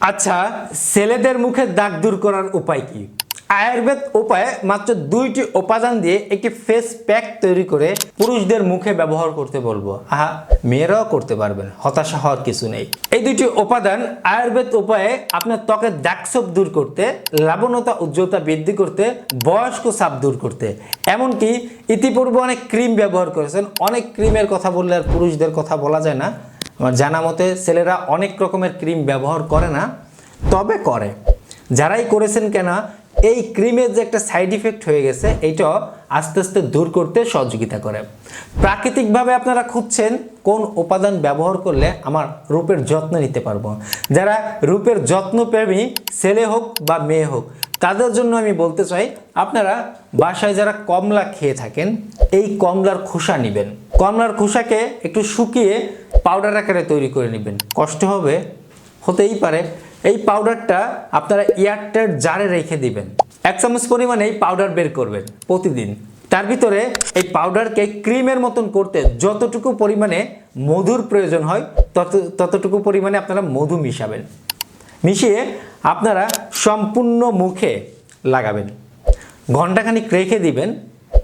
আচ্ছা ছেলেদের মুখে দাগ দূর করার উপায় কি? আয়ুর্বেদ উপায়ে মাত্র দুইটি উপাদান দিয়ে একটি ফেস প্যাক তৈরি করে পুরুষদের মুখে ব্যবহার করতে বলব। আহা, মেয়েরাও করতে পারবেন হতাশা হওয়ার কিছু নেই। এই দুটি উপাদান আয়ুর্বেদ উপায়ে আপনার ত্বকের দাগছোপ দূর করতে লাবণতা উজ্জ্বলতা বৃদ্ধি করতে, বয়স্ক চাপ দূর করতে। এমনকি ইতিপূর্বে অনেক ক্রিম ব্যবহার করেছেন, অনেক ক্রিমের কথা বললে আর পুরুষদের কথা বলা যায় না। আমার জানা মতে ছেলেরা অনেক রকমের ক্রিম ব্যবহার করে না, তবে করে। যারাই করেছেন কেনা এই ক্রিমের যে একটা সাইড ইফেক্ট হয়ে গেছে, এইটা আস্তে আস্তে দূর করতে সহযোগিতা করে। প্রাকৃতিকভাবে আপনারা খুঁজছেন কোন উপাদান ব্যবহার করলে আমার রূপের যত্ন নিতে পারব। যারা রূপের যত্ন প্রেমী ছেলে হোক বা মেয়ে হোক, তাদের জন্য আমি বলতে চাই, আপনারা বাসায় যারা কমলা খেয়ে থাকেন, এই কমলার খোসা নেবেন। কমলার খোসাকে একটু শুকিয়ে পাউডার আকারে তৈরি করে নেবেন। কষ্ট হবে, হতেই পারে। এই পাউডারটা আপনারা এয়ারটাইট জারে রেখে দিবেন। এক চামচ পরিমাণে এই পাউডার বের করবেন প্রতিদিন। তার ভিতরে এই পাউডারকে ক্রিমের মতন করতে যতটুকু পরিমাণে মধুর প্রয়োজন হয়, তত, ততটুকু পরিমাণে আপনারা মধু মিশাবেন। মিশিয়ে আপনারা সম্পূর্ণ মুখে লাগাবেন। ঘন্টাখানিক রেখে দিবেন।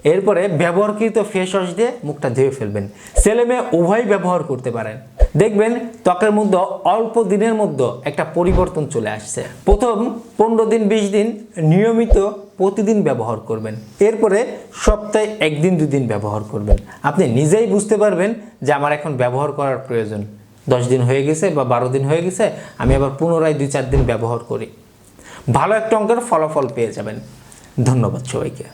এরপরে ব্যবহারকৃত ফেস ওয়াশ দিয়ে মুখটা ধুয়ে ফেলবেন। ছেলে মেয়ে উভয় ব্যবহার করতে পারেন। দেখবেন ত্বকের মধ্যে অল্প দিনের মধ্যে একটা পরিবর্তন চলে আসছে। প্রথম পনেরো দিন, বিশ দিন নিয়মিত প্রতিদিন ব্যবহার করবেন। এরপরে সপ্তাহে একদিন, দুদিন ব্যবহার করবেন। আপনি নিজেই বুঝতে পারবেন যে আমার এখন ব্যবহার করার প্রয়োজন। দশ দিন হয়ে গেছে বা বারো দিন হয়ে গেছে, আমি আবার পুনরায় দুই চার দিন ব্যবহার করি। ভালো একটা অঙ্কের ফলাফল পেয়ে যাবেন। ধন্যবাদ সবাইকে।